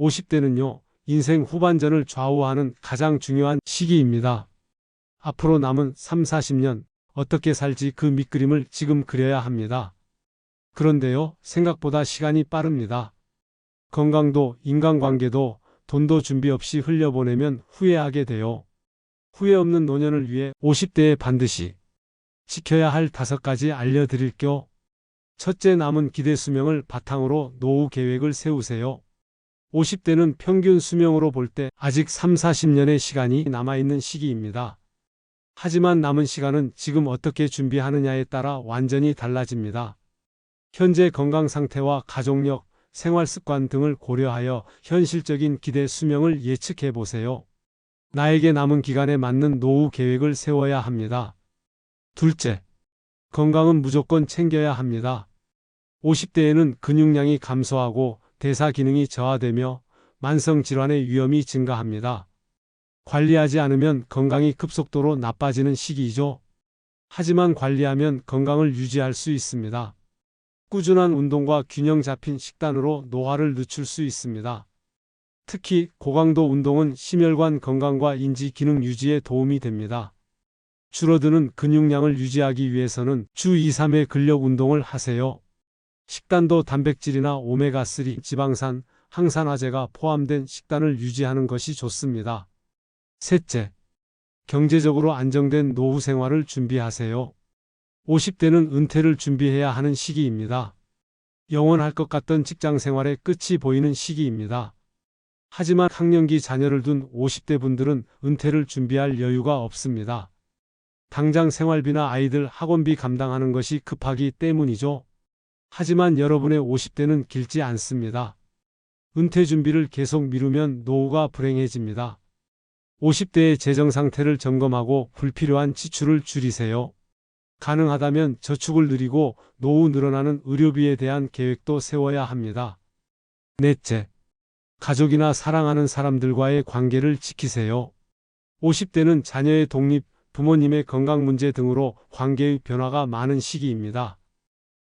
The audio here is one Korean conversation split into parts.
50대는요, 인생 후반전을 좌우하는 가장 중요한 시기입니다. 앞으로 남은 3, 40년 어떻게 살지 그 밑그림을 지금 그려야 합니다. 그런데요, 생각보다 시간이 빠릅니다. 건강도 인간관계도 돈도 준비 없이 흘려보내면 후회하게 돼요. 후회 없는 노년을 위해 50대에 반드시 지켜야 할 다섯 가지 알려드릴게요. 첫째 남은 기대 수명을 바탕으로 노후 계획을 세우세요. 50대는 평균 수명으로 볼 때 아직 3, 40년의 시간이 남아있는 시기입니다. 하지만 남은 시간은 지금 어떻게 준비하느냐에 따라 완전히 달라집니다. 현재 건강 상태와 가족력, 생활 습관 등을 고려하여 현실적인 기대 수명을 예측해 보세요. 나에게 남은 기간에 맞는 노후 계획을 세워야 합니다. 둘째, 건강은 무조건 챙겨야 합니다. 50대에는 근육량이 감소하고 대사 기능이 저하되며 만성 질환의 위험이 증가합니다. 관리하지 않으면 건강이 급속도로 나빠지는 시기이죠. 하지만 관리하면 건강을 유지할 수 있습니다. 꾸준한 운동과 균형 잡힌 식단으로 노화를 늦출 수 있습니다. 특히 고강도 운동은 심혈관 건강과 인지 기능 유지에 도움이 됩니다. 줄어드는 근육량을 유지하기 위해서는 주 2, 3회 근력 운동을 하세요. 식단도 단백질이나 오메가3, 지방산, 항산화제가 포함된 식단을 유지하는 것이 좋습니다. 셋째, 경제적으로 안정된 노후 생활을 준비하세요. 50대는 은퇴를 준비해야 하는 시기입니다. 영원할 것 같던 직장 생활의 끝이 보이는 시기입니다. 하지만 학령기 자녀를 둔 50대 분들은 은퇴를 준비할 여유가 없습니다. 당장 생활비나 아이들 학원비 감당하는 것이 급하기 때문이죠. 하지만 여러분의 50대는 길지 않습니다. 은퇴 준비를 계속 미루면 노후가 불행해집니다. 50대의 재정 상태를 점검하고 불필요한 지출을 줄이세요. 가능하다면 저축을 늘리고 노후 늘어나는 의료비에 대한 계획도 세워야 합니다. 넷째, 가족이나 사랑하는 사람들과의 관계를 지키세요. 50대는 자녀의 독립, 부모님의 건강 문제 등으로 관계의 변화가 많은 시기입니다.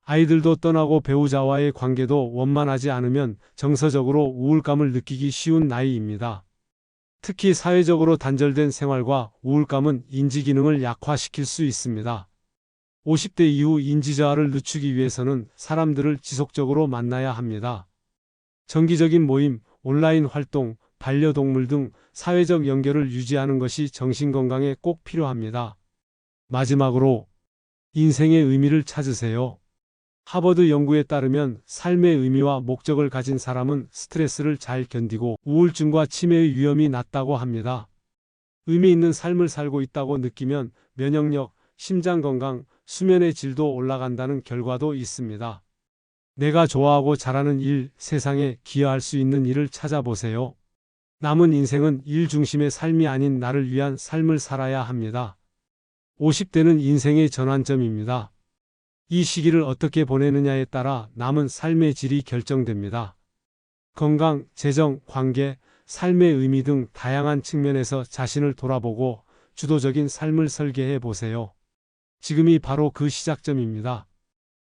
아이들도 떠나고 배우자와의 관계도 원만하지 않으면 정서적으로 우울감을 느끼기 쉬운 나이입니다. 특히 사회적으로 단절된 생활과 우울감은 인지 기능을 약화시킬 수 있습니다. 50대 이후 인지 저하를 늦추기 위해서는 사람들을 지속적으로 만나야 합니다. 정기적인 모임, 온라인 활동, 반려동물 등 사회적 연결을 유지하는 것이 정신건강에 꼭 필요합니다. 마지막으로 인생의 의미를 찾으세요. 하버드 연구에 따르면 삶의 의미와 목적을 가진 사람은 스트레스를 잘 견디고 우울증과 치매의 위험이 낮다고 합니다. 의미 있는 삶을 살고 있다고 느끼면 면역력, 심장 건강, 수면의 질도 올라간다는 결과도 있습니다. 내가 좋아하고 잘하는 일, 세상에 기여할 수 있는 일을 찾아보세요. 남은 인생은 일 중심의 삶이 아닌 나를 위한 삶을 살아야 합니다. 50대는 인생의 전환점입니다. 이 시기를 어떻게 보내느냐에 따라 남은 삶의 질이 결정됩니다. 건강, 재정, 관계, 삶의 의미 등 다양한 측면에서 자신을 돌아보고 주도적인 삶을 설계해 보세요. 지금이 바로 그 시작점입니다.